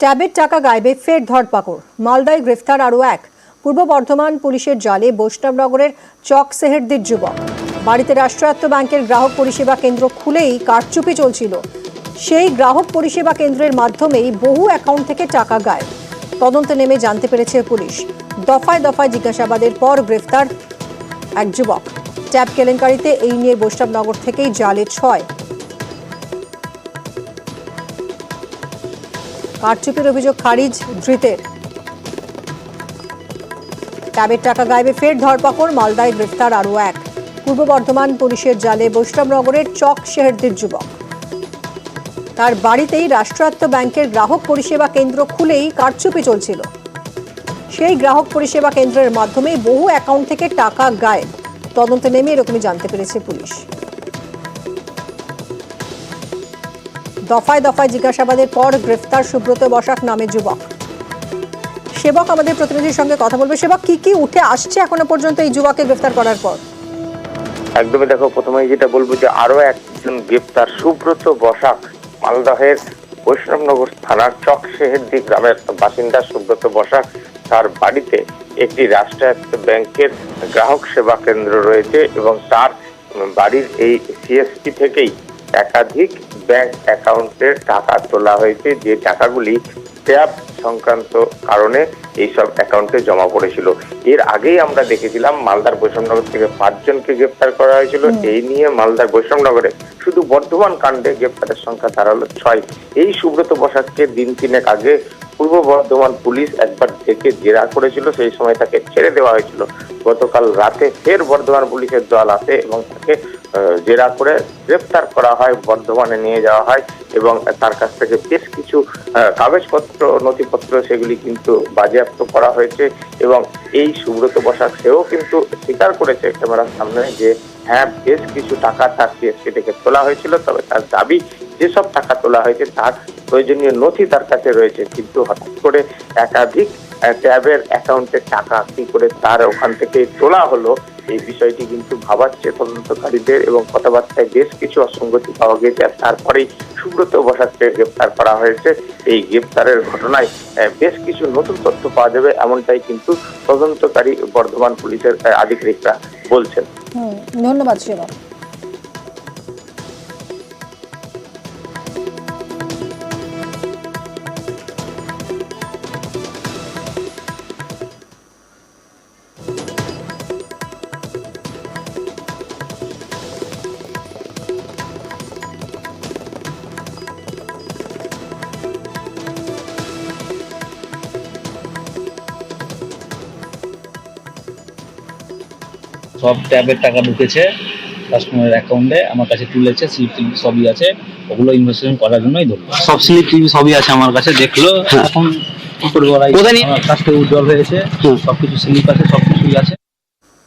ট্যাবের টাকা গায়েবে ফের ধরপাকড়। মালদায় গ্রেফতার আরও এক। পূর্ব বর্ধমান পুলিশের জালে বৈষ্ণবনগরের চক সেহেরদির যুবক। বাড়িতে রাষ্ট্রায়ত্ত ব্যাংকের গ্রাহক পরিষেবা কেন্দ্র খুলেই কারচুপি চলছিল। সেই গ্রাহক পরিষেবা কেন্দ্রের মাধ্যমেই বহু অ্যাকাউন্ট থেকে টাকা গায়েব। তদন্তে নেমে জানতে পেরেছে পুলিশ। দফায় দফায় জিজ্ঞাসাবাদের পর গ্রেফতার এক যুবক। ট্যাব কেলেঙ্কারিতে এই নিয়ে বৈষ্ণবনগর থেকেই জালে ছয়। কারচুপির অভিযোগ খারিজ ধৃতের। ট্যাবের টাকা গায়েবে ফের ধরপাকড়, মালদায় গ্রেফতার আরও এক। পূর্ব বর্ধমান পুলিশের জালে বৈষ্ণবনগরের চক শেহরদের যুবক। তার বাড়িতেই রাষ্ট্রায়ত্ত ব্যাংকের গ্রাহক পরিষেবা কেন্দ্র খুলেই কারচুপি চলছিল। সেই গ্রাহক পরিষেবা কেন্দ্রের মাধ্যমে বহু অ্যাকাউন্ট থেকে টাকা গায়েব। তদন্তে নেমে এরকমই জানতে পেরেছে পুলিশ। দফায় দফায় জিজ্ঞাসাবাদের পর গ্রেফতার সুব্রত বসাক নামে যুবক। সেবক আমাদের প্রতিনিধির সঙ্গে কথা বলবে। সেবক, কি কি উঠে আসছে এখনও পর্যন্ত এই যুবককে গ্রেফতার করার পর? একদমই দেখো প্রথমে যেটা বলব যে আরও একজন গ্রেপ্তার সুব্রত বসাক মালদহের বৈষ্ণবনগর থানার চক শেহেরদি গ্রামের বাসিন্দা সুব্রত বসাক। তার বাড়িতে একটি রাষ্ট্রায়ত্ত ব্যাংকের গ্রাহক সেবা কেন্দ্র রয়েছে এবং তার বাড়ির এই সিএসপি থেকেই একাধিক ব্যাংক অ্যাকাউন্টে টাকা তোলা হয়েছে। যে টাকাগুলি ট্যাপ সংক্রান্ত কারণে এইসব অ্যাকাউন্টে জমা পড়েছিল। এর আগেই আমরা দেখেছিলাম মালদার বৈষ্ণবনগর থেকে পাঁচজনকে গ্রেপ্তার করা হয়েছিল। এই নিয়ে মালদার বৈষ্ণবনগরে শুধু বর্ধমান কাণ্ডে গ্রেপ্তারের সংখ্যা দাঁড়াল ছয়। এই সুব্রত বসাককে দিন তিনেক আগে পূর্ব বর্ধমান পুলিশ একবার ডেকে জেরা করেছিল, সেই সময় তাকে ছেড়ে দেওয়া হয়েছিল। গতকাল রাতে ফের বর্ধমান পুলিশের দল আসে এবং তাকে জেরা করে গ্রেপ্তার করা হয়, বর্ধমানে নিয়ে যাওয়া হয় এবং তার কাছ থেকে বেশ কিছু কাগজপত্র, নথিপত্র সেগুলি কিন্তু বাজেয়াপ্ত করা হয়েছে এবং এই সুব্রত বসাক সেও কিন্তু স্বীকার করেছে ক্যামেরার সামনে যে হ্যাঁ বেশ কিছু টাকা তার থেকে তোলা হয়েছিল, তবে তার দাবি যেসব টাকা তোলা হয়েছে তার প্রয়োজনীয় নথি তার কাছে রয়েছে। কিন্তু হঠাৎ করে একাধিক ট্যাবের অ্যাকাউন্টের টাকা কি করে তার ওখান থেকে তোলা হলো। এই বিষয়টি কিন্তু ভাবাচ্ছে তদন্তকারীদের এবং কথাবার্তায় বেশ কিছু অসঙ্গতি পাওয়া গেছে আর তারপরেই সুব্রত বসাককে গ্রেপ্তার করা হয়েছে। এই গ্রেপ্তারের ঘটনায় বেশ কিছু নতুন তথ্য পাওয়া যাবে এমনটাই কিন্তু তদন্তকারী বর্ধমান পুলিশের আধিকারিকরা বলছেন। ধন্যবাদ সেবক সব ট্যাবের টাকা ঢুকেছে কাস্টমারের অ্যাকাউন্টে আমার কাছে তুলেছে স্লিপ টিপ সবই আছে ওগুলো ইনভেস্টমেন্ট করার জন্যই ধরবো। সব স্লিপ টিপ সবই আছে আমার কাছে দেখল এখন কি করে করাই কোথায় নিয়ে- আমার কাছ থেকে উজ্জ্বল হয়েছে সব সবকিছু স্লিপ আছে সব কিছুই আছে।